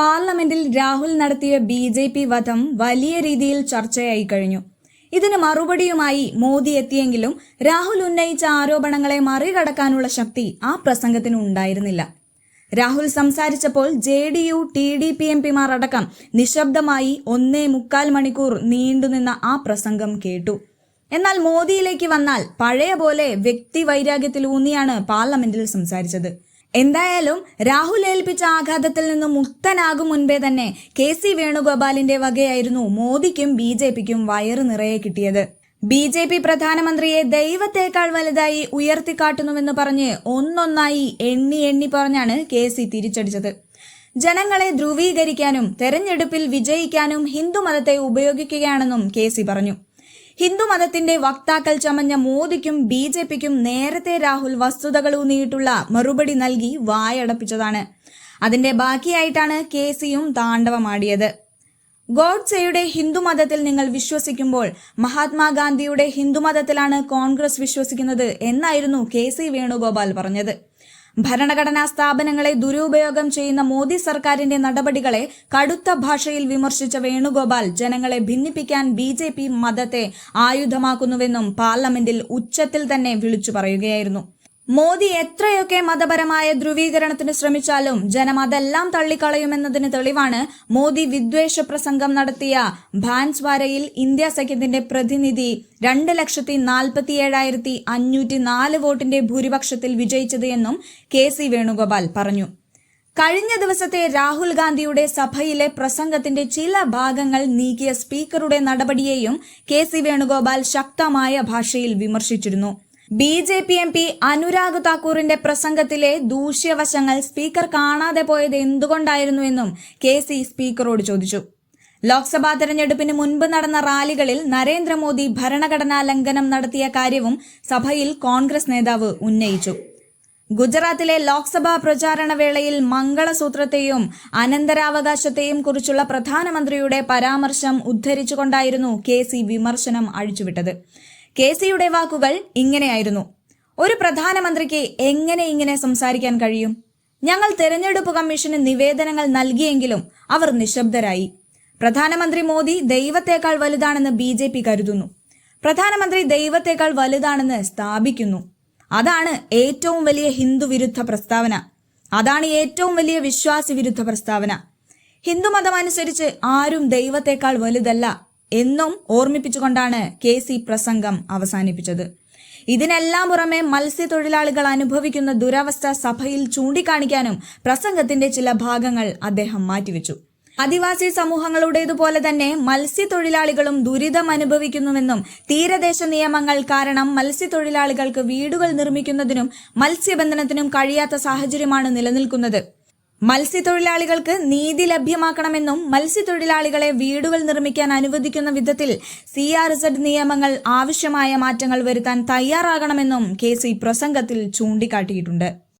പാർലമെന്റിൽ രാഹുൽ നടത്തിയ B J P വധം വലിയ രീതിയിൽ ചർച്ചയായി കഴിഞ്ഞു. ഇതിന് മറുപടിയുമായി മോദി എത്തിയെങ്കിലും രാഹുൽ ഉന്നയിച്ച ആരോപണങ്ങളെ മറികടക്കാനുള്ള ശക്തി ആ പ്രസംഗത്തിന് ഉണ്ടായിരുന്നില്ല. രാഹുൽ സംസാരിച്ചപ്പോൾ J D U T D P M പിമാർ അടക്കം നിശബ്ദമായി ഒന്നേ മുക്കാൽ മണിക്കൂർ നീണ്ടുനിന്ന ആ പ്രസംഗം കേട്ടു. എന്നാൽ മോദിയിലേക്ക് വന്നാൽ പഴയ പോലെ വ്യക്തി വൈരാഗ്യത്തിലൂന്നിയാണ് പാർലമെന്റിൽ സംസാരിച്ചത്. എന്തായാലും രാഹുൽ ഏൽപ്പിച്ച ആഘാതത്തിൽ നിന്ന് മുക്തനാകും മുൻപേ തന്നെ കെ സി വേണുഗോപാലിന്റെ വകയായിരുന്നു മോദിക്കും ബി ജെ പിക്കും വയറ് നിറയെ കിട്ടിയത്. ബി ജെ പി പ്രധാനമന്ത്രിയെ ദൈവത്തേക്കാൾ വലുതായി ഉയർത്തിക്കാട്ടുന്നുവെന്ന് പറഞ്ഞ് ഒന്നൊന്നായി എണ്ണി എണ്ണി പറഞ്ഞാണ് കെ സി തിരിച്ചടിച്ചത്. ജനങ്ങളെ ധ്രുവീകരിക്കാനും തെരഞ്ഞെടുപ്പിൽ വിജയിക്കാനും ഹിന്ദുമതത്തെ ഉപയോഗിക്കുകയാണെന്നും കെ സി പറഞ്ഞു. ഹിന്ദുമതത്തിന്റെ വക്താക്കൾ ചമഞ്ഞ മോദിക്കും ബി ജെ പിക്കും നേരത്തെ രാഹുൽ വസ്തുതകൾ ഊന്നിയിട്ടുള്ള മറുപടി നൽകി വായടപ്പിച്ചതാണ്. അതിന്റെ ബാക്കിയായിട്ടാണ് കെ സിയും താണ്ഡവമാടിയത്. ഗോഡ്സെയുടെ ഹിന്ദുമതത്തിൽ നിങ്ങൾ വിശ്വസിക്കുമ്പോൾ മഹാത്മാഗാന്ധിയുടെ ഹിന്ദുമതത്തിലാണ് കോൺഗ്രസ് വിശ്വസിക്കുന്നത് എന്നായിരുന്നു കെ സി വേണുഗോപാൽ പറഞ്ഞത്. ഭരണഘടനാ സ്ഥാപനങ്ങളെ ദുരുപയോഗം ചെയ്യുന്ന മോദി സർക്കാരിന്റെ നടപടികളെ കടുത്ത ഭാഷയിൽ വിമർശിച്ച വേണുഗോപാൽ ജനങ്ങളെ ഭിന്നിപ്പിക്കാൻ ബി ജെ പി മതത്തെ ആയുധമാക്കുന്നുവെന്നും പാർലമെന്റിൽ ഉച്ചത്തിൽ തന്നെ വിളിച്ചു പറയുകയായിരുന്നു മോദി എത്രയൊക്കെ മതപരമായ ധ്രുവീകരണത്തിന് ശ്രമിച്ചാലും ജനം അതെല്ലാം തള്ളിക്കളയുമെന്നതിന് തെളിവാണ് മോദി വിദ്വേഷ പ്രസംഗം നടത്തിയ ഭാൻസ്വാരയിൽ ഇന്ത്യ സഖ്യത്തിന്റെ പ്രതിനിധി രണ്ട് ലക്ഷത്തി നാൽപ്പത്തി ഏഴായിരത്തി അഞ്ഞൂറ്റി നാല് വോട്ടിന്റെ ഭൂരിപക്ഷത്തിൽ വിജയിച്ചത് എന്നും കെ സി വേണുഗോപാൽ പറഞ്ഞു. കഴിഞ്ഞ ദിവസത്തെ രാഹുൽ ഗാന്ധിയുടെ സഭയിലെ പ്രസംഗത്തിന്റെ ചില ഭാഗങ്ങൾ നീക്കിയ സ്പീക്കറുടെ നടപടിയെയും കെ സി വേണുഗോപാൽ ശക്തമായ ഭാഷയിൽ വിമർശിച്ചിരുന്നു. B J P M P Anurag താക്കൂറിന്റെ പ്രസംഗത്തിലെ ദൂഷ്യവശങ്ങൾ സ്പീക്കർ കാണാതെ പോയത് എന്തുകൊണ്ടായിരുന്നുവെന്നും കെ സി സ്പീക്കറോട് ചോദിച്ചു. ലോക്സഭാ തെരഞ്ഞെടുപ്പിന് മുൻപ് നടന്ന റാലികളിൽ നരേന്ദ്രമോദി ഭരണഘടനാ ലംഘനം നടത്തിയ കാര്യവും സഭയിൽ കോൺഗ്രസ് നേതാവ് ഉന്നയിച്ചു. ഗുജറാത്തിലെ ലോക്സഭാ പ്രചാരണ വേളയിൽ മംഗളസൂത്രത്തെയും അനന്തരാവകാശത്തെയും കുറിച്ചുള്ള പ്രധാനമന്ത്രിയുടെ പരാമർശം ഉദ്ധരിച്ചുകൊണ്ടായിരുന്നു കെ സി വിമർശനം അഴിച്ചുവിട്ടത്. കെ സിയുടെ വാക്കുകൾ ഇങ്ങനെയായിരുന്നു. ഒരു പ്രധാനമന്ത്രിക്ക് എങ്ങനെ ഇങ്ങനെ സംസാരിക്കാൻ കഴിയും? ഞങ്ങൾ തെരഞ്ഞെടുപ്പ് കമ്മീഷന് നിവേദനങ്ങൾ നൽകിയെങ്കിലും അവർ നിശബ്ദരായി. പ്രധാനമന്ത്രി മോദി ദൈവത്തേക്കാൾ വലുതാണെന്ന് ബി ജെ പി കരുതുന്നു. പ്രധാനമന്ത്രി ദൈവത്തേക്കാൾ വലുതാണെന്ന് സ്ഥാപിക്കുന്നു. അതാണ് ഏറ്റവും വലിയ ഹിന്ദു വിരുദ്ധ പ്രസ്താവന. അതാണ് ഏറ്റവും വലിയ വിശ്വാസി വിരുദ്ധ പ്രസ്താവന. ഹിന്ദുമതം അനുസരിച്ച് ആരും ദൈവത്തേക്കാൾ വലുതല്ല എന്നും ഓർമ്മിപ്പിച്ചുകൊണ്ടാണ് കെ സി പ്രസംഗം അവസാനിപ്പിച്ചത്. ഇതിനെല്ലാം പുറമെ മത്സ്യത്തൊഴിലാളികൾ അനുഭവിക്കുന്ന ദുരവസ്ഥ സഭയിൽ ചൂണ്ടിക്കാണിക്കാനും പ്രസംഗത്തിന്റെ ചില ഭാഗങ്ങൾ അദ്ദേഹം മാറ്റിവെച്ചു. ആദിവാസി സമൂഹങ്ങളുടേതുപോലെ തന്നെ മത്സ്യത്തൊഴിലാളികളും ദുരിതം അനുഭവിക്കുന്നുവെന്നും തീരദേശ നിയമങ്ങൾ കാരണം മത്സ്യത്തൊഴിലാളികൾക്ക് വീടുകൾ നിർമ്മിക്കുന്നതിനും മത്സ്യബന്ധനത്തിനും കഴിയാത്ത സാഹചര്യമാണ് നിലനിൽക്കുന്നത്. മത്സ്യത്തൊഴിലാളികൾക്ക് നീതി ലഭ്യമാക്കണമെന്നും മത്സ്യത്തൊഴിലാളികളെ വീടുകൾ നിർമ്മിക്കാൻ അനുവദിക്കുന്ന വിധത്തിൽ സി ആർ സെഡ് നിയമങ്ങൾ ആവശ്യമായ മാറ്റങ്ങൾ വരുത്താൻ തയ്യാറാകണമെന്നും കെ സി പ്രസംഗത്തിൽ ചൂണ്ടിക്കാട്ടിയിട്ടുണ്ട്.